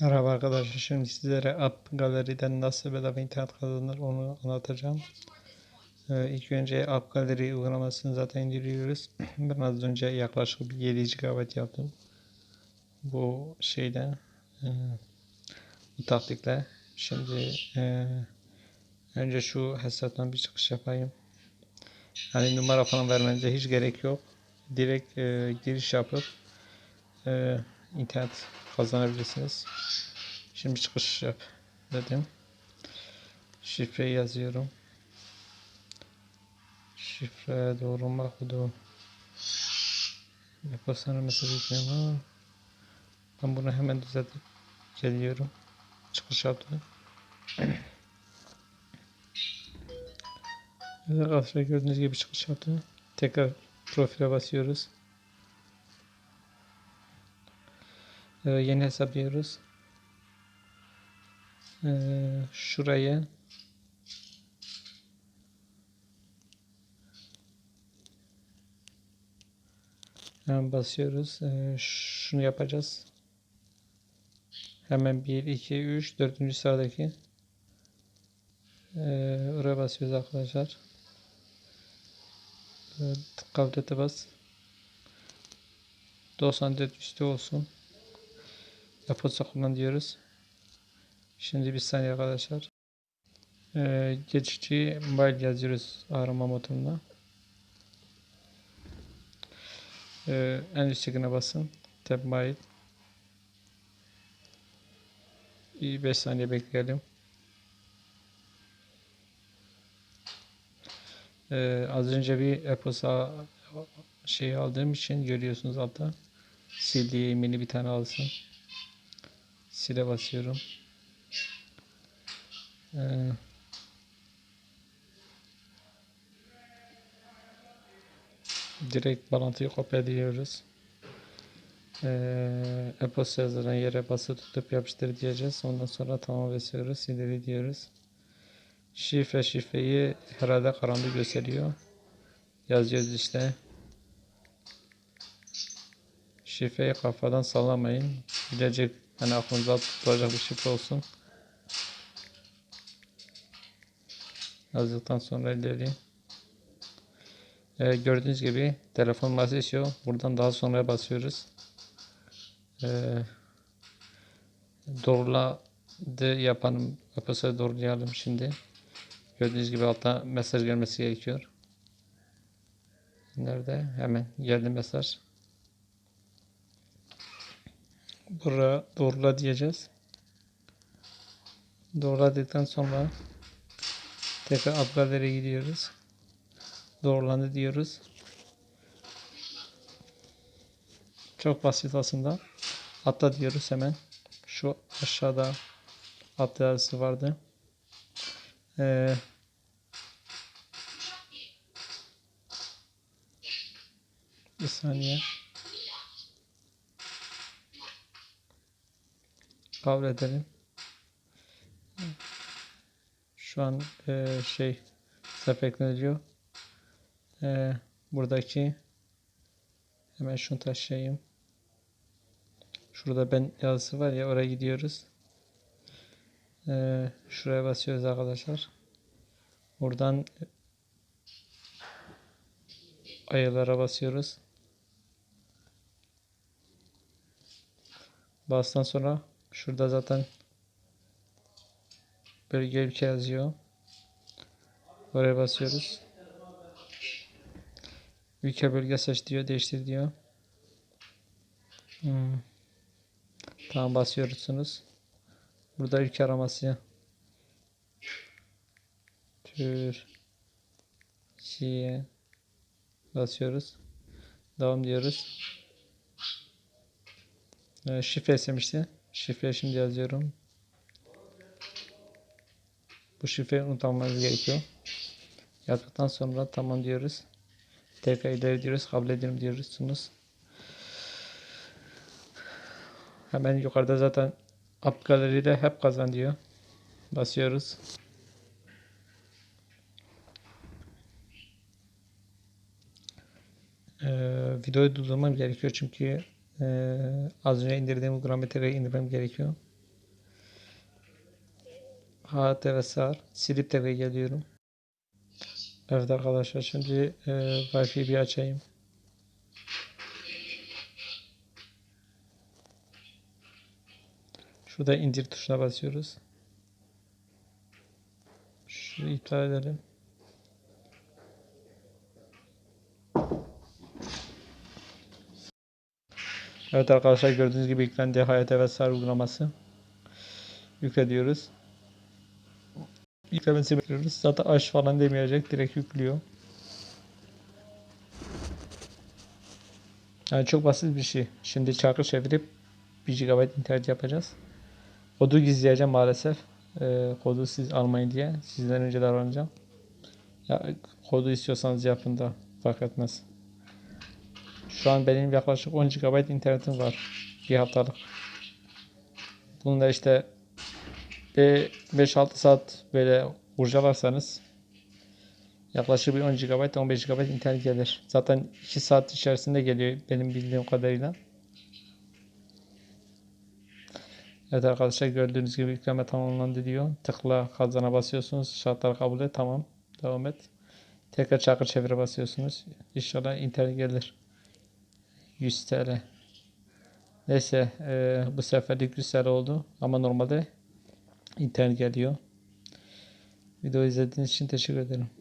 Merhaba arkadaşlar. Şimdi sizlere App Gallery'den nasıl bedava internet kazanılır onu anlatacağım. Ee, ilk önce App Gallery uygulamasını zaten indiriyoruz. Ben az önce yaklaşık bir 7 GB yaptım. Bu şeyden e, bu taktikle. Şimdi e, önce şu hesaptan bir çıkış yapayım. Yani numara falan vermenize hiç gerek yok. Direkt e, giriş yapıp e, internet kazanabilirsiniz. Şimdi çıkış yap dedim. Şifreyi yazıyorum. Şifre doğru mu okudu? Yaparsanız mesaj etmiyorum ama ben bunu hemen düzeltip geliyorum. Çıkış yaptım. Evet arkadaşlar gördüğünüz gibi çıkış yaptı. Tekrar profile basıyoruz. Ee, yeni hesaplıyoruz. Ee, şuraya hemen basıyoruz. Ee, şunu yapacağız. Hemen 1, 2, 3, 4. sıradaki ee, oraya basıyoruz arkadaşlar. Ee, bas. 94 üstü olsun. Yapılsa kullan diyoruz. Şimdi bir saniye arkadaşlar. Ee, geçici mobile yazıyoruz arama motoruna. Ee, en üsttekine basın. Tab mobile. Bir 5 saniye bekleyelim. Ee, az önce bir Apple şey aldığım için görüyorsunuz altta. Sildiği mini bir tane alsın. Sile basıyorum. Ee, direkt bağlantıyı kopyalıyoruz. Ee, e-posta yazılan yere bası tutup yapıştır diyeceğiz. Ondan sonra tamam basıyoruz. İleri diyoruz. Şifre şifreyi herhalde karanlık gösteriyor. Yazıyoruz işte. Şifreyi kafadan sallamayın. Bilecek hani aklınıza tutulacak bir şifre olsun. Yazdıktan sonra ileri. Ee, gördüğünüz gibi telefon basıyor. Buradan daha sonra basıyoruz. Ee, doğruladı yapanım. Yapasa doğrulayalım şimdi. Gördüğünüz gibi altta mesaj gelmesi gerekiyor. Nerede? Hemen geldi mesaj. Buraya doğrula diyeceğiz. Doğruladıktan sonra tekrar upgrade'lere gidiyoruz. Doğrulandı diyoruz. Çok basit aslında. Atla diyoruz hemen. Şu aşağıda atla yazısı vardı. Ee, bir saniye. Kabul edelim. Şu an e, şey sepetleniliyor. E, buradaki hemen şunu taşıyayım. Şurada ben yazısı var ya oraya gidiyoruz. E, şuraya basıyoruz arkadaşlar. Buradan ayılara basıyoruz. Bastan sonra şurada zaten bölge ülke yazıyor. Oraya basıyoruz. Ülke bölge seç diyor, değiştir diyor. Hmm. Tamam basıyorsunuz. Burada ülke araması. Türkiye basıyoruz. Devam diyoruz. Ee, şifre istemişti. Şifre şimdi yazıyorum. Bu şifreyi unutmamanız gerekiyor. Yaptıktan sonra tamam diyoruz. Tekrar ileri diyoruz. Kabul ediyorum diyorsunuz. Hemen yukarıda zaten App Gallery'de hep kazan diyor. Basıyoruz. Ee, videoyu durdurmam gerekiyor çünkü e, az önce indirdiğim tekrar indirmem gerekiyor. HTV sağır. Silip de geliyorum. Evet arkadaşlar şimdi e, Wi-Fi'yi bir açayım. Şurada indir tuşuna basıyoruz. Şunu iptal edelim. Evet arkadaşlar gördüğünüz gibi yüklendi Hayat ve Sar uygulaması. Yükle diyoruz. Yüklemesini bekliyoruz. Zaten aç falan demeyecek. Direkt yüklüyor. Yani çok basit bir şey. Şimdi çarkı çevirip 1 GB internet yapacağız. Kodu gizleyeceğim maalesef. Ee, kodu siz almayın diye. Sizden önce davranacağım. Ya, kodu istiyorsanız yapın da fark etmez. Şu an benim yaklaşık 10 GB internetim var. Bir haftalık. Bunu da işte 5-6 saat böyle kurcalarsanız yaklaşık bir 10 GB 15 GB internet gelir. Zaten 2 saat içerisinde geliyor benim bildiğim kadarıyla. Evet arkadaşlar gördüğünüz gibi yükleme tamamlandı diyor. Tıkla kazana basıyorsunuz. Şartlar kabul et. Tamam. Devam et. Tekrar çakır çevire basıyorsunuz. İnşallah internet gelir. 100 TL. Neyse e, bu seferlik 100 TL oldu. Ama normalde internet geliyor. Video izlediğiniz için teşekkür ederim.